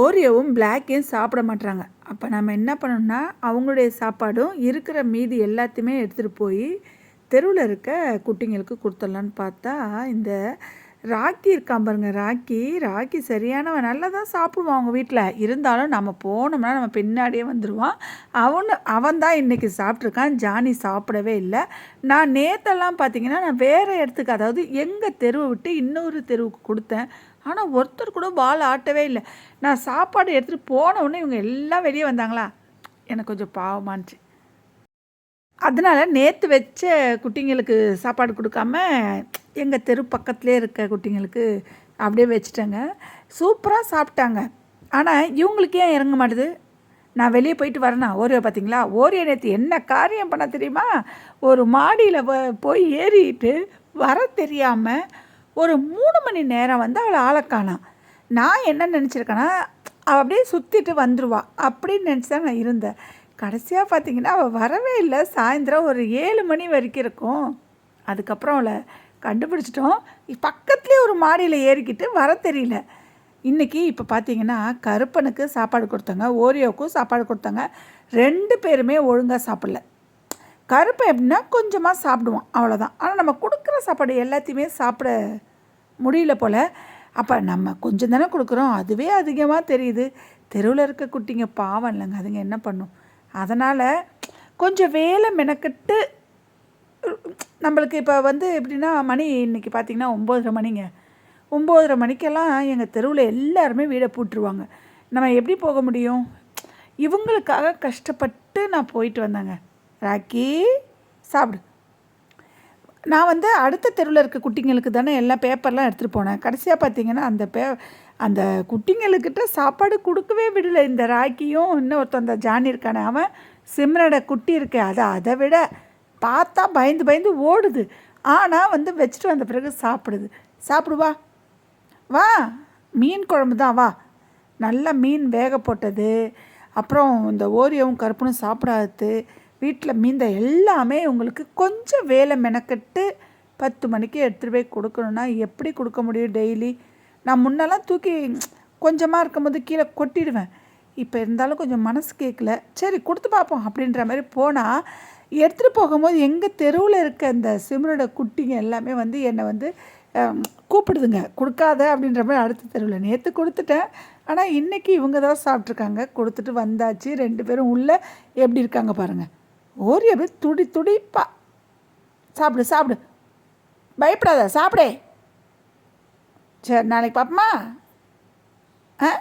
ஓரியோவும் பிளாக்கையும் சாப்பிட மாட்றாங்க. அப்போ நம்ம என்ன பண்ணணும்னா அவங்களுடைய சாப்பாடும் இருக்கிற மீதி எல்லாத்தையுமே எடுத்துகிட்டு போய் தெருவில் இருக்க குட்டிங்களுக்கு கொடுத்துடலான்னு பார்த்தா இந்த ராக்கி இருக்கான் பாருங்க ராக்கி. ராக்கி சரியானவன் நல்லா தான் சாப்பிடுவான் அவங்க வீட்டில் இருந்தாலும் நம்ம போனோம்னா நம்ம பின்னாடியே வந்துடுவான் அவனு அவன் தான் இன்றைக்கி சாப்பிட்ருக்கான் ஜானி சாப்பிடவே இல்லை. நான் நேத்தெல்லாம் பார்த்தீங்கன்னா நான் வேறு இடத்துக்கு அதாவது எங்கள் தெருவை விட்டு இன்னொரு தெருவுக்கு கொடுத்தேன். ஆனால் ஒருத்தர் கூட பால் ஆட்டவே இல்லை. நான் சாப்பாடு எடுத்துகிட்டு போன உடனே இவங்க எல்லாம் வெளியே வந்தாங்களா? எனக்கு கொஞ்சம் பாவமானுச்சு அதனால் நேற்று வச்ச குட்டிங்களுக்கு சாப்பாடு கொடுக்காம எங்கள் தெரு பக்கத்துலேயே இருக்க குட்டிங்களுக்கு அப்படியே வச்சுட்டேங்க. சூப்பராக சாப்பிட்டாங்க. ஆனால் இவங்களுக்கு ஏன் இறங்க மாட்டுது? நான் வெளியே போயிட்டு வரேனா? ஓரியோ பார்த்தீங்களா ஓரியோ நேற்று என்ன காரியம் பண்ண தெரியுமா? ஒரு மாடியில் போய் ஏறிட்டு வர தெரியாமல் ஒரு மூணு மணி நேரம் வந்து அவளை ஆளக்கானான் நான் என்ன நினச்சிருக்கேன்னா அவள் அப்படியே சுற்றிட்டு வந்துடுவா அப்படின்னு நினச்சி தான் நான் இருந்தேன். கடைசியாக பார்த்தீங்கன்னா அவள் வரவே இல்லை. சாயந்தரம் ஒரு ஏழு மணி வரைக்கும் இருக்கும். அதுக்கப்புறம் அவளை கண்டுபிடிச்சிட்டோம். பக்கத்துலேயே ஒரு மாடியில் ஏறிக்கிட்டு வர தெரியல. இன்றைக்கி இப்போ பார்த்தீங்கன்னா கருப்பனுக்கு சாப்பாடு கொடுத்தாங்க ஓரியோவுக்கும் சாப்பாடு கொடுத்தாங்க. ரெண்டு பேருமே ஒழுங்காக சாப்பிடல. கருப்பை எப்படின்னா கொஞ்சமாக சாப்பிடுவான் அவ்வளோதான் ஆனால் நம்ம கொடுக்குற சாப்பாடு எல்லாத்தையுமே சாப்பிட முடியல போல். அப்போ நம்ம கொஞ்சம் தானே கொடுக்குறோம் அதுவே அதிகமாக தெரியுது. தெருவில் இருக்க குட்டிங்க பாவம் இல்லைங்க அதுங்க என்ன பண்ணும்? அதனால் கொஞ்சம் வேலை மெனக்கட்டு நம்மளுக்கு இப்போ வந்து எப்படின்னா மணி இன்றைக்கி பார்த்திங்கன்னா ஒம்போதரை மணிங்க. ஒம்போதரை மணிக்கெல்லாம் எங்கள் தெருவில் எல்லாருமே வீடை பூட்டுருவாங்க. நம்ம எப்படி போக முடியும்? இவங்களுக்காக கஷ்டப்பட்டு நான் போயிட்டு வந்தேங்க. ராக்கி சாப்பிடு. நான் வந்து அடுத்த தெருவில் இருக்க குட்டிங்களுக்கு தானே எல்லாம் பேப்பர்லாம் எடுத்துகிட்டு போனேன். கடைசியாக பார்த்தீங்கன்னா அந்த பே அந்த குட்டிங்களுக்கிட்ட சாப்பாடு கொடுக்கவே விடலை. இந்த ராக்கியும் இன்னொருத்தன் அந்த ஜானி இருக்கானே அவன் சிம்ரனோட குட்டி இருக்கே அதை அதை விட பார்த்தா பயந்து பயந்து ஓடுது. ஆனால் வந்து வச்சுட்டு வந்த பிறகு சாப்பிடுது. சாப்பிடுவா வா. மீன் குழம்பு தான் வா. நல்லா மீன் வேக போட்டது. அப்புறம் இந்த ஓரியவும் கருப்புனும் சாப்பிடாது வீட்டில் மீந்த எல்லாமே உங்களுக்கு கொஞ்சம் வேலை மெனக்கட்டு பத்து மணிக்கு எடுத்துகிட்டு போய் கொடுக்கணுன்னா எப்படி கொடுக்க முடியும் டெய்லி? நான் முன்னெல்லாம் தூக்கி கொஞ்சமாக இருக்கும்போது கீழே கொட்டிடுவேன். இப்போ இருந்தாலும் கொஞ்சம் மனசு கேட்கல சரி கொடுத்து பார்ப்போம் அப்படின்ற மாதிரி போனால் எடுத்துகிட்டு போகும்போது எங்கள் தெருவில் இருக்க இந்த சிம்ரோட குட்டிங்க எல்லாமே வந்து என்னை வந்து கூப்பிடுதுங்க. கொடுக்காத அப்படின்ற மாதிரி அடுத்த தெருவில். நேற்று கொடுத்துட்டேன். ஆனால் இன்றைக்கி இவங்க தான் சாப்பிட்ருக்காங்க கொடுத்துட்டு வந்தாச்சு. ரெண்டு பேரும் உள்ளே எப்படி இருக்காங்க பாருங்கள் ஓரி அப்படியே துடி துடிப்பா. சாப்பிடு சாப்பிடு. பயப்படாத சாப்பிடே. சரி நாளைக்கு பார்ப்போமா? ஆ?